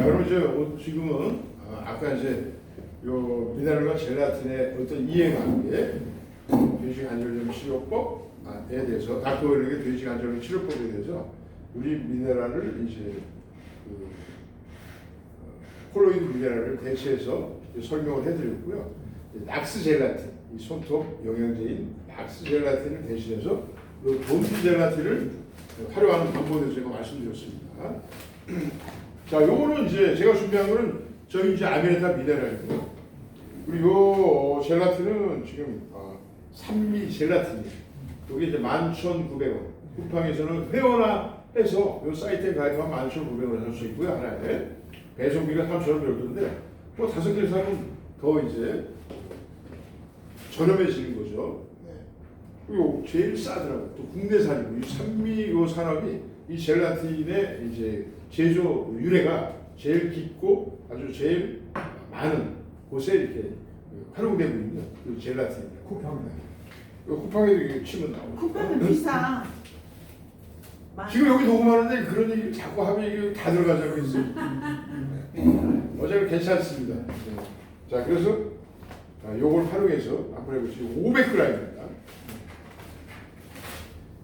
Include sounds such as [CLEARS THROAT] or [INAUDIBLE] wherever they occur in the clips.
자, 그럼 이제 오- 지금은 아, 아까 이제 요 미네랄과 젤라틴의 어떤 이해관계, 돼지 관절염 치료법에 대해서 닥터웰릭의 돼지 관절염 치료법에 대해서 우리 미네랄을 이제 그 어, 콜로이드 미네랄을 대체해서 이제 설명을 해드렸고요. 이제 낙스 젤라틴, 이 손톱 영양제인 낙스 젤라틴을 대신해서 그 본드 젤라틴을 활용하는 방법에 대해서 제가 말씀드렸습니다. [CLEARS THROAT] 자, 요거는 이제 제가 준비한 거는 저희 이제 아메리카 미네랄이고요. 그리고 요 젤라틴은 지금 아, 산미 젤라틴이에요. 여기 이제 11,900원. 쿠팡에서는 회원화 해서 요 사이트에 가입하면 11,900원 살수 있고요. 하나에. 배송비가 3,000원 정도인데 뭐 다섯 개 사면 더 이제 저렴해지는 거죠. 네. 그리고 제일 싸더라고요. 또 국내산이고 이 산미 요 산업이 이 젤라틴의 이제 제조 유래가 제일 깊고 아주 제일 많은 곳에 이렇게 활용되고 있는 그 젤라틴입니다. 쿠팡입니다. 이 쿠팡에 이렇게 치면 나오죠. 쿠팡은 비싸. 지금 여기 녹음하는데 그런 얘기를 자꾸 하면 이게 다 들어가자고 했어요. 어차피 괜찮습니다. 네. 자, 그래서 아, 요걸 활용해서 앞으로 해보시죠. 500g입니다.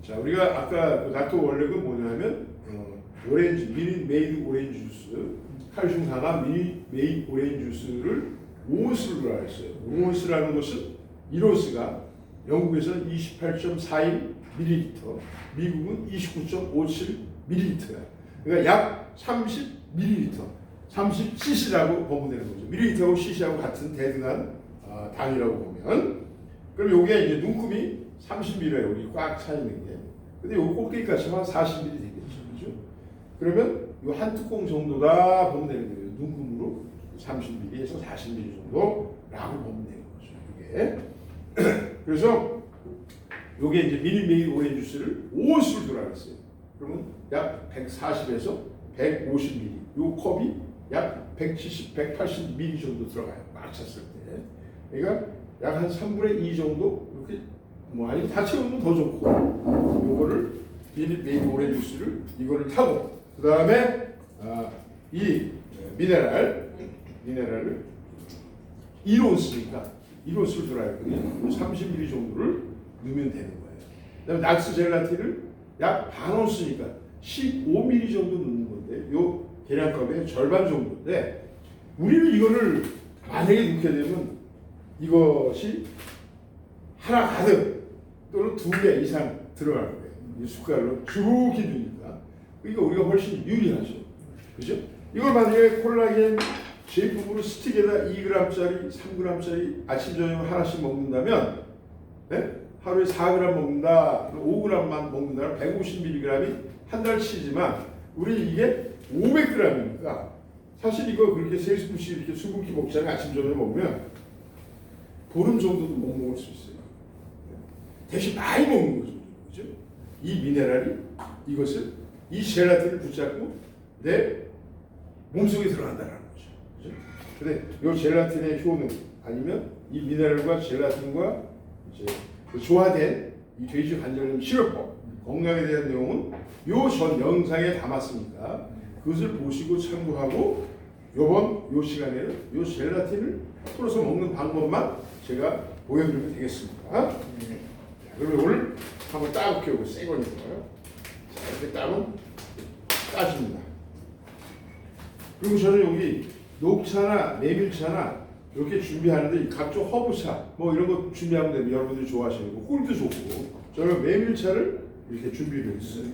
자, 우리가 아까 그 닥터 원래가 뭐냐면 어, 오렌지 미니 메이드 오렌지 주스, 칼슘 강한 미니 메이드 오렌지 주스를 5온스로 들어갔어요. 5온스라는 것은 1온스가 영국에서는 28.41 ml, 미국은 29.57ml야. 그러니까 약30 ml, 30 cc라고 보면 되는 거죠. ml하고 cc하고 같은 대등한 아, 단위라고 보면. 그럼 요게 이제 눈금이 30mm예요. 여기 꽉 차 있는 게. 근데 요한 40mm 되겠죠. 그죠? 그러면 요한 뚜껑 정도다 보면 되는 거예요. 눈금으로 30mm에서 40mm 정도라고 보면 되는 거죠. 이게. [CLEARS THROAT] 그래서 요게 이제 미니메이 오렌지 주스를 5온스를 들어가겠어요. 그러면 약 140에서 150ml. 요 컵이 약 170, 180ml 정도 들어가요. 막 찼을 때. 그러니까 약 한 3분의 2 정도 이렇게 뭐 아니면 다 채우면 더 좋고 요거를 미니메이 오렌지 주스를 이거를 타고 그 다음에 아, 이 미네랄 미네랄을 1온스니까 1온스를 들어야 했거든요. 30ml 정도를 넣으면 되는 거예요. 그 다음에 낙스 젤라틴을 약 반 온스니까 15ml 정도 넣는 건데 요 계량컵의 절반 정도인데 우리는 이거를 만약에 넣게 되면 이것이 하나 가득 또는 두 개 이상 들어갈 거예요. 이 숟갈로 쭉 기두니 까 그러니까 우리가 훨씬 유리하죠. 그죠? 이걸 만약에 콜라겐 제품으로 스틱에다 2g짜리, 3g짜리 아침 저녁 하나씩 먹는다면 네? 하루에 4g 먹는다, 5g만 먹는다, 150mg이 한 달치지만 우리 이게 500g이니까 사실 이거 그렇게 세 스푼씩 이렇게 수분기 먹잖아요. 아침 저녁 먹으면 보름 정도도 못 먹을 수 있어요. 대신 많이 먹는 거죠. 그죠? 이 미네랄이 이것을 이 젤라틴을 붙잡고 내 몸속에 들어간다는 거죠. 그죠? 근데 이 젤라틴의 효능 아니면 이 미네랄과 젤라틴과 이제 그 조화된 이 돼지 관절염 치료법 건강에 대한 내용은 요 전 영상에 담았으니까 그것을 보시고 참고하고 요번 요 시간에는 요 젤라틴을 풀어서 먹는 방법만 제가 보여드리면 되겠습니다. 자, 그러면 오늘 한번 따볼게요. 새 거니까. 자, 이렇게 따면 따집니다. 그리고 저는 여기 녹차나 메밀차나 이렇게 준비하는데 이 각종 허브차 뭐 이런 거 준비하면 되면 여러분들이 좋아하시는 거 꿀도 좋고 저는 메밀차를 이렇게 준비를 했어요.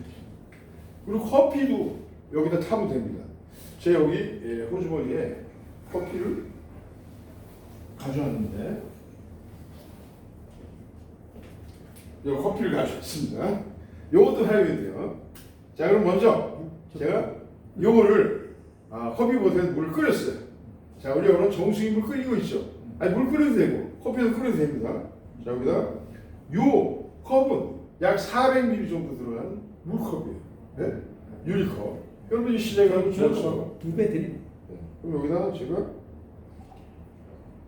그리고 커피도 여기다 타면 됩니다. 제 여기 예, 호주머니에 커피를 가져왔는데 이 커피를 가져왔습니다. 요것도 돼요. 자 그럼 먼저 제가 요거를 아, 커피 버튼에 물을 끓였어요. 자 우리 여러분 정수기 물 끓이는 거 있죠? 아니 물 끓여도 되고 커피도 끓여도 됩니다. 자 여기다 요 컵은 약 400ml 정도 들어간 물컵이에요. 네? 유리컵. 여러분이 시장에 가면 좋죠. 두배 드림. 네. 그럼 여기다가 제가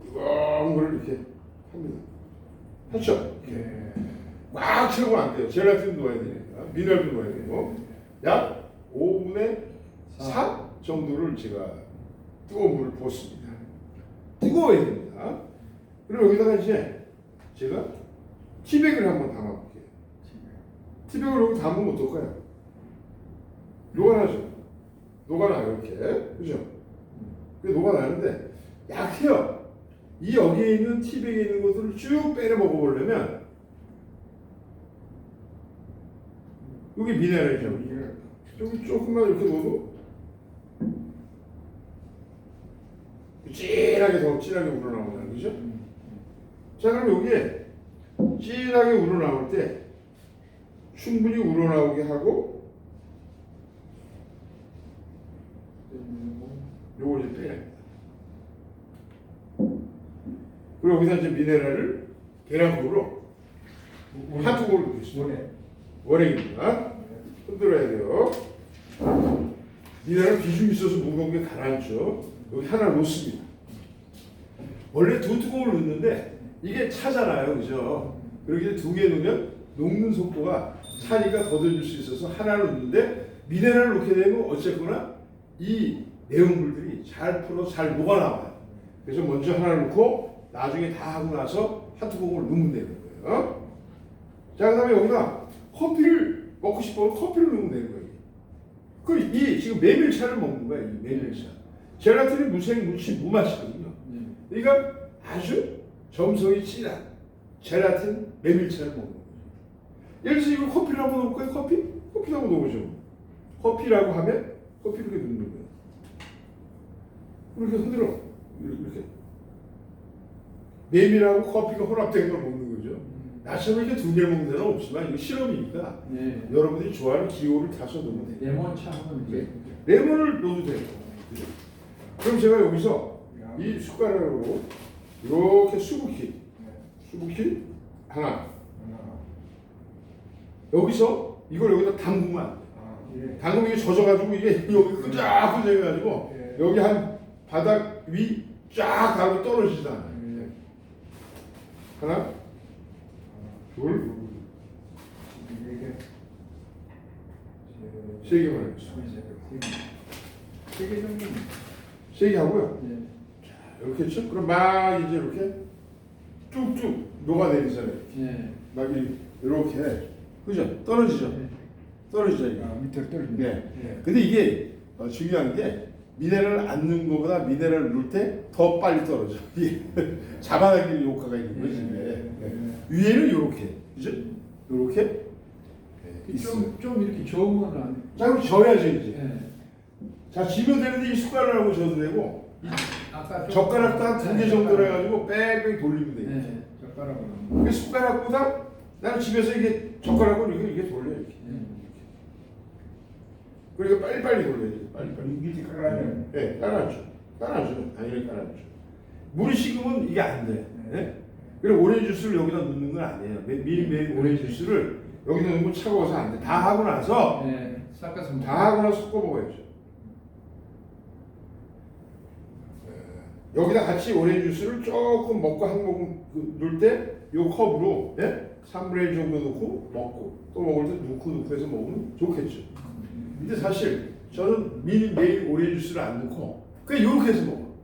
뜨거운 걸 이렇게 합니다. 했죠? 이 꽉 채우면 안 돼요. 젤라틴 넣어야 되니까. 미네랄도 넣어야 되고. 약 5분의 4 정도를 제가 뜨거운 물을 붓습니다. 뜨거워야 됩니다. 그럼 여기다가 이제 제가 티백을 한번 담아볼게요. 티백을 여기 담으면 어떨까요? 녹아나죠? 녹아나요, 이렇게. 그죠? 그 녹아나는데 약해요. 이 여기에 있는 티백에 있는 것들을 쭉 빼내 먹어보려면 여기 미네랄이죠. 여기 조금만 이렇게 넣어도 진하게 더 진하게 우러나오는 거죠. 자 그럼 여기에 진하게 우러나올 때 충분히 우러나오게 하고 요걸 이제 빼냅니다. 그리고 여기다 이제 미네랄을 계량으로 한 투구를 넣겠습니다. 원액입니다. 흔들어야 돼요. 미네랄 비중 있어서 무거운 게 가라앉죠. 여기 하나 놓습니다. 원래 두 뚜껑을 넣는데 이게 차잖아요, 그죠? 그렇게 두개 넣으면 녹는 속도가 차니까 더뎌줄 수 있어서 하나를 넣는데 미네랄을 넣게 되면 어쨌거나 이 내용물들이 잘 풀어 잘 녹아나와요. 그래서 먼저 하나를 넣고 나중에 다 하고 나서 한 뚜껑을 넣으면 되는 거예요. 자, 그 다음에 여기다 커피를 먹고 싶으면 커피를 넣으면 되는 거예요. 그 이 지금 메밀차를 먹는 거야, 이 메밀차. 젤라틴은 무생, 무치, 무맛이거든요. 그러니까 아주 점성이 진한 젤라틴 메밀차를 먹는 거죠. 예를 들어서 이거 커피를 한번 넣을까요? 커피? 커피도 한번 넣어보죠. 커피라고 하면 커피 이렇게 넣는 거예요. 이렇게 흔들어. 이렇게. 메밀하고 커피가 혼합된 걸 먹는 거죠. 나처럼 이렇게 두 개를 먹는 데는 없지만 이거 실험이니까 네. 여러분들이 좋아하는 기호를 타서 넣으면 돼요. 레몬차 하면 이제 레몬을 넣어도 돼요. 그죠? 그럼 제가 여기서 이 숟가락으로 이렇게 수북히 수북히 하나 여기서 이걸 여기다 담그면 안 돼. 담그면 이게 젖어가지고 이게 여기 끈적끈적해가지고 여기 한 바닥 위 쫙 가고 떨어지잖아. 하나, 둘, 세 개만. 세개 정도. 세개 하고요. 네. 이렇게 했죠? 그럼 막 이제 이렇게 쭉쭉 녹아내리 잖아요. 네. 막 이- 이렇게 그죠? 떨어지죠? 떨어지죠 이게. 밑으로 떨어진다. 네. 근데 이게 어, 중요한 게 미네랄을 안 넣는 것보다 미네랄을 넣을 때 더 빨리 떨어져. 이게 잡아당기는 효과가 있는 거지. 네. 네. 위에는 이렇게, 그죠? 이렇게 네, 있어요. 좀, 좀 이렇게 저으면 안. 자 그럼 져야죠 이제. 네. 자 지면 되는데 이 숟가락으로 져도 되고 좀- 젓가락도 한 두개 네, 정도 젓가락. 해가지고 빽빽 돌리면 돼요. 네. 젓가락으로. 그 숟가락보다 나는 집에서 이게 젓가락으로 이렇게, 이렇게 돌려 이렇게. 네. 그리고 빨리빨리 돌려야지. 빨리빨리. 밑에 깔아야 네, 깔아줘. 깔아줘. 당연히 깔아줘. 물이 식으면 이게 안 돼. 네? 그리고 오렌지 주스를 여기다 넣는 건 아니에요. 매- 미리 매일 오렌지 주스를 여기다 넣으면 차가워서 안 돼. 다 하고 나서 네. 섞어서 먹. 다 하고 나서 섞어 먹어야죠. 네. 여기다 같이 오렌지 주스를 조금 먹고 한 모금 그 넣을 때이 컵으로 예? 3분의 1 정도 넣고 먹고 또 먹을 때 넣고 넣고 해서 먹으면 좋겠죠. 근데 사실 저는 미리 매일 오렌지 주스를 안 넣고 그냥 이렇게 해서 먹어.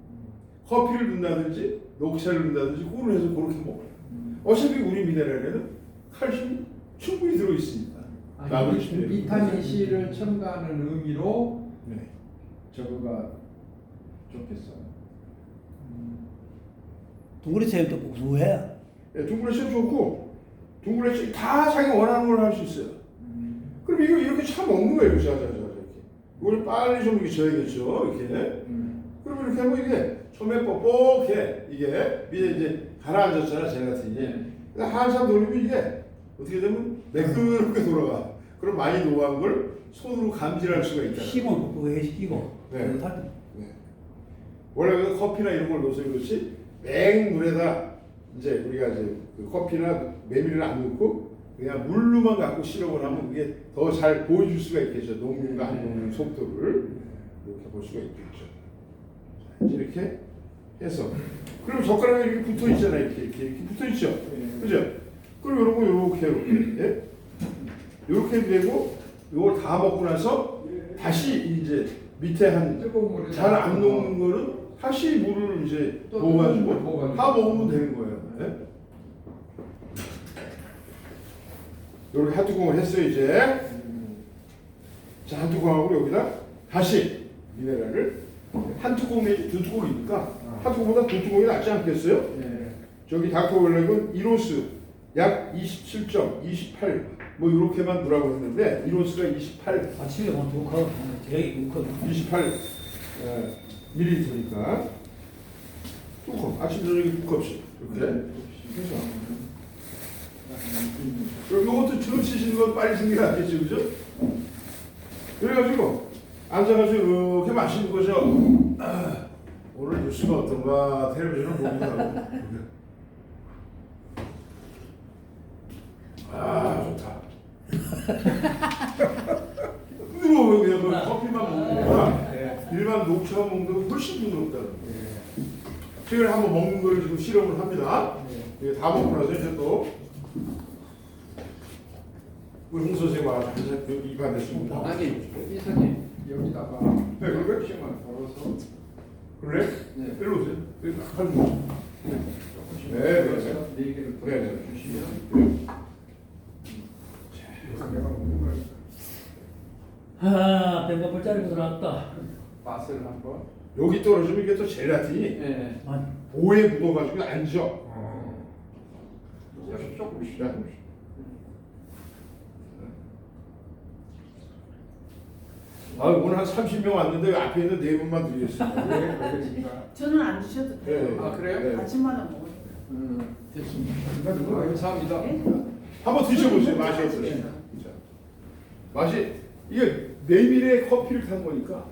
커피를 넣는다든지 녹차를 넣는다든지 꿀을 해서 그렇게 먹어요. 어차피 우리 미네랄에는 칼슘이 충분히 들어 있습니다. 비- 주스는. 비타민 C를 첨가하는 의미로 네. 저거가 좋겠어. 동그리채도 고소해. 예, 둥그레치 좋고 둥그레치 다 자기 원하는 걸 할 수 있어요. 이거 이렇게 차 먹는 거예요, 자 자 자 이렇게. 이걸 빨리 좀 이렇게 져야겠죠, 이렇게. 음. 그럼 이렇게 하면 이게 처음에 뻑뻑해 이게 위에 이제 가라앉았잖아, 젤라틴이. 네. 근데 한참 돌리면 이게 어떻게 되면 매끄럽게 돌아가. 그럼 많이 녹아한 걸 손으로 감지할 수가 있다. 힘을 뻑뻑하게 시키고. 네. 네. 원래 그 커피나 이런 걸 넣어서 그렇지 맹 물에다 이제 우리가 이제 그 커피나 메밀을 안 넣고 그냥 물로만 갖고 시럽을 하면 그게 더 잘 보여줄 수가 있겠죠 녹는과 안 녹는 속도를 이렇게 볼 수가 있겠죠 자, 이렇게 해서 그럼 젓가락에 이렇게 붙어 있잖아요 이렇게 이렇게, 이렇게 붙어 있죠 그죠 그럼 이런 거 이렇게 이렇게 예? 이렇게 되고 이걸 다 먹고 나서 다시 이제 밑에 한 잘 안 녹는 거는 다시 물을 이제 또 부어가지고. 다 먹으면 되는 거예요. 네? 이렇게 한 뚜껑을 했어요 이제. 자, 한 뚜껑하고 여기다 다시 미네랄을 한 뚜껑 내지 두 뚜껑이니까 한 뚜껑보다 두 뚜껑이 낫지 않겠어요? 예. 저기 닥터월렉은 1호스 약 27점, 28, 뭐 이렇게만 두라고 했는데 1호스가 28, 아침에 뭐 독하고 대학이 독하고 28 어, 밀리리터니까 두 컵, 아침 저녁에 두 컵씩 이렇게 해서 그럼 이것도 처음 치시는 건 빨리 겠죠, 그죠? 그래가지고 앉아가지고 이렇게 마시는 거죠. 아, 오늘 뉴스가 어떤가 텔레비전을 보기도 하고. 아 좋다. 근데 뭐 그냥 뭐 커피만 먹는 거야. 일반 녹차 먹는 거 훨씬 부드럽다는 거. 제가 한번 먹는 거를 지금 실험을 합니다. 이게 다 먹고 나서 이제 또 우리 홍 선생님 여기 입안했습니다. 아니 이사님 여기다가 네, 그러게. 조금씩만 덜어서 그래? 네. 일로 오세요. 여기 한 번. 조금씩 네, 네, 덜어서 네. 네 개를 더 네, 네. 주시면 내가 먹는 걸아 뱅가불 짜리고 들어왔다 맛을 한번 여기 떨어지면 이게 또 젤라틴이 예. 아, 오에 묻어가지고 안 져. 어. 조금씩 자, 아, 오늘 한 30명 왔는데 앞에 있는 네 분만 드리겠습니다. [LAUGHS] 네, 그러니까. 저는 안 주셔도 돼요. 네. 아, 그래요? 네. 아침마다 먹어요. 음, 됐습니다. 아, 감사합니다. 네? 한번 드셔보세요. 맛이 어떠세요? 자, 맛이 이게 내밀의 커피를 탄 거니까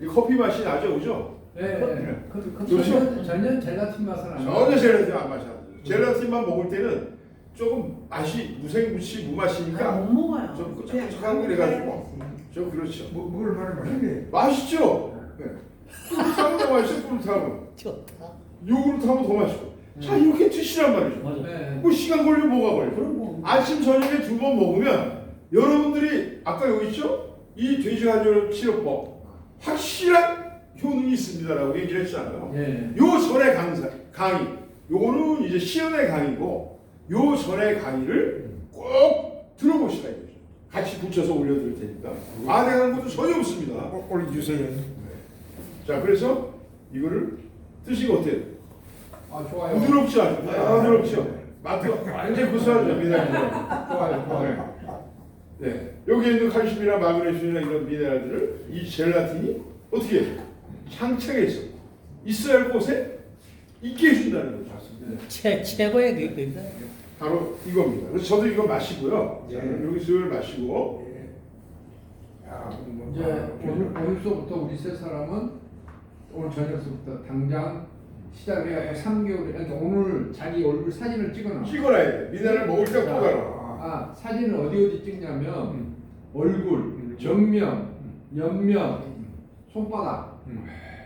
이 커피 맛이 나죠, 그죠? 예, 예. 그, 그 그렇죠? 전혀, 전혀 젤라틴 맛은 안 전혀 젤라틴 안안 나요. 젤라틴만 먹을 때는 조금 맛이 무생무치 아, 무맛이니까 못 먹어요. 좀 끈적끈적하고 그래가지고 좀 그렇죠. 뭐, 먹을 만한 맛인데. 맛있죠? 네. 꿀타면 더 맛있어, 꿀타면. 좋다 요구르트 하면 더 맛있고. 자, 이렇게 드시란 말이죠. 맞아 네. 뭐 시간 걸려 뭐가 걸려. 그럼 뭐 아침, 저녁에 두 번 먹으면 여러분들이 아까 여기 있죠? 이 돼지간절 치료법 확실한 효능이 있습니다라고 얘기를 했잖아요. 예. 요 전에 강사, 강의, 요거는 이제 시연의 강의고 요 전에 강의를 꼭 들어보시라 이거죠. 같이 붙여서 올려드릴 테니까 안해하는 것도 전혀 없습니다. 꼭 올려주세요. 자, 그래서 이거를 드시고 어때요? 아, 좋아요. 부드럽지 않아요? 아, 부드럽죠? 맛도 완전 구수하죠, 미네랄. 좋아요, 좋아요. 네. 여기에 있는 칼슘이나 마그네슘이나 이런 미네랄들을 이 젤라틴이 어떻게 해요? 상체에서 있어야 할 곳에 있게 해준다는 거죠. 최, 최고의 그 그입니다 바로 이겁니다. 그래서 저도 이거 마시고요. 예. 자, 그럼 여기 슬 마시고 야, 뭐, 이제 오늘 오늘서부터 우리 세 사람은 오늘 저녁서부터 당장 시작을 해갖고 3개월 그러니까 오늘 자기 얼굴 사진을 찍어놔. 찍어놔야 돼. 미네랄 먹을 때꼭 알아. 아 사진을 어디 어디 찍냐면 얼굴, 정면, 옆면, 손바닥,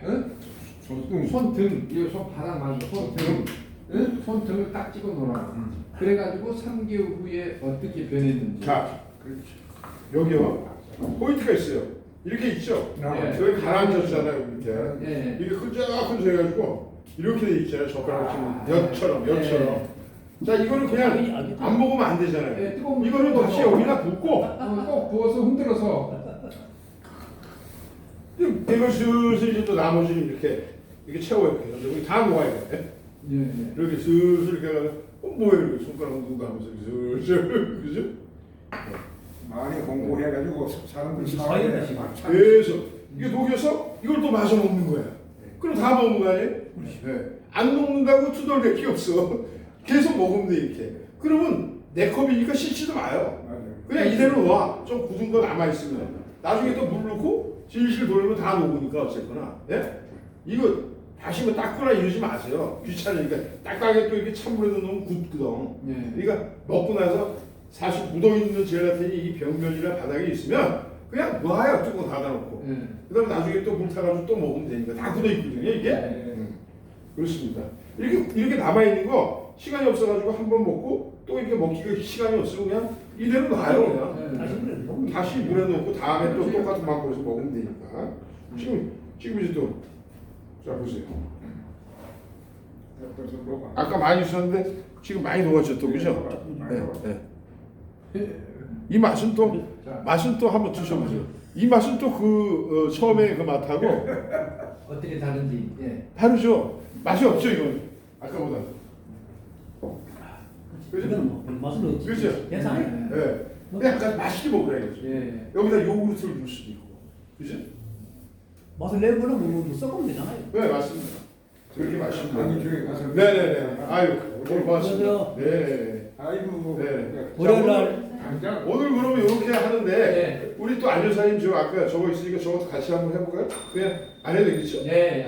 응? 손등. 손등, 이 손바닥 말고 손등, 응? 손등을 딱 찍어 놓으라. 그래가지고 3개월 후에 어떻게 변했는지. 자, 여기요. 포인트가 있어요. 이렇게 있죠? 예. 여기 가라앉았잖아요, 밑에. 예. 이게 끈적끈적 해가지고 이렇게 돼 있잖아요. 젓가락 치면 아. 엿처럼, 엿처럼. 자, 이거는 그냥 안 먹으면 안 되잖아요. 예, 뜨거운 물 이거는 다시 부어서. 여기다 붓고 어, 꼭 부어서 흔들어서 이걸 슬슬 이제 또 나머지는 이렇게 이렇게 채워야 돼요. 여기 다 모아야 돼. 예, 예. 이렇게 슬슬 이렇게 해가지고 어, 뭐야 이렇게 손가락 누가 하면서 슬슬 그죠? 많이 공부해가지고 사람들 사회가 사회에 그래서 이게 녹여서 이걸 또 마셔 먹는 거야. 그럼 다 먹는 거 아니에요? 네. 안 먹는다고 투덜댈 게 없어. [LAUGHS] 계속 먹으면 돼 이렇게. 그러면 내 컵이니까 씻지도 마요. 그냥 이대로 놔. 좀 굳은 거 남아 있으면 나중에 또 물 넣고 질질 돌리면 다 녹으니까 어쨌거나. 예? 이거 다시 뭐 닦거나 이러지 마세요. 귀찮으니까 딱딱하게 또 이렇게 찬물에 넣으면 굳거든. 예. 그러니까 먹고 나서 사실 묻어있는 젤라틴이 이 벽면이나 바닥에 있으면 그냥 놔요 뚜껑 닫아놓고 예. 그 다음에 나중에 또 물 타가지고 또 먹으면 되니까 다 굳어있거든요 이게 예. 그렇습니다 이렇게 이렇게 남아 있는 거 시간이 없어가지고 한 번 먹고 또 이렇게 먹기가 시간이 없으면 그냥 이대로 놔요 그냥. 네. 다시 물에 넣고 다음에 또 똑같은 방법에서 먹으면 되니까. 지금 지금 이제 또 자 보세요. 아까 많이 주셨는데 지금 많이 또 그죠? 네, 녹아. 네. 이 맛은 또 자, 맛은 또 한번 드셔보세요. 이 맛은 또 그 처음에 그 맛하고 [LAUGHS] 어떻게 다른지. 예. 다르죠. 맛이 없죠 이건 아까보다. 그죠? 이건 뭐 맛은 없지. 그죠? 예상해. 예. 네. 약간 맛있게 먹어야겠죠. 예. 여기다 요구르트를 넣을 수도 있고, 그죠? 맛을 내보는 뭐 썩으면 되잖아요. 네 맞습니다. 그렇게 맛있습니다. 강의 중에 가서. 네네네. 아유 오늘 고맙습니다. 네. 아이고 뭐. 네. 월요일 날 당장. 오늘 그러면 이렇게 하는데 네. 우리 또 안여사님 저 아까 저거 있으니까 저것도 같이 한번 해볼까요? 그냥 안 해도 되겠죠? 예.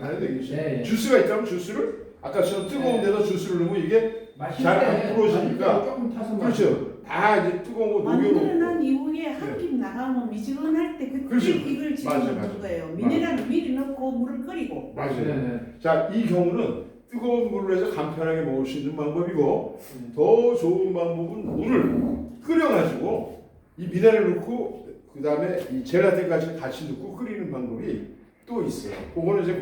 안 해도 되겠죠? 네, 네. 주스가 있다면 주스를 아까처럼 뜨거운 네. 데다 주스를 넣으면 이게 잘안 때 부러지니까. 조금 타서 그렇죠. 다 이제 뜨거운 거 만들어 녹여놓고 난 이후에 한김 나가면 미지근할 때 그때 그렇죠. 이걸 맞아, 집어넣는 맞아. 거예요. 미네랄을 미리 넣고 물을 끓이고 맞아요. 네. 자, 이 경우는 뜨거운 물로 해서 간편하게 먹을 수 있는 방법이고 더 좋은 방법은 물을 끓여가지고 이 미네랄을 넣고 그 다음에 이 젤라틴까지 같이 넣고 끓이는 방법이 또 있어요. 그거는 이제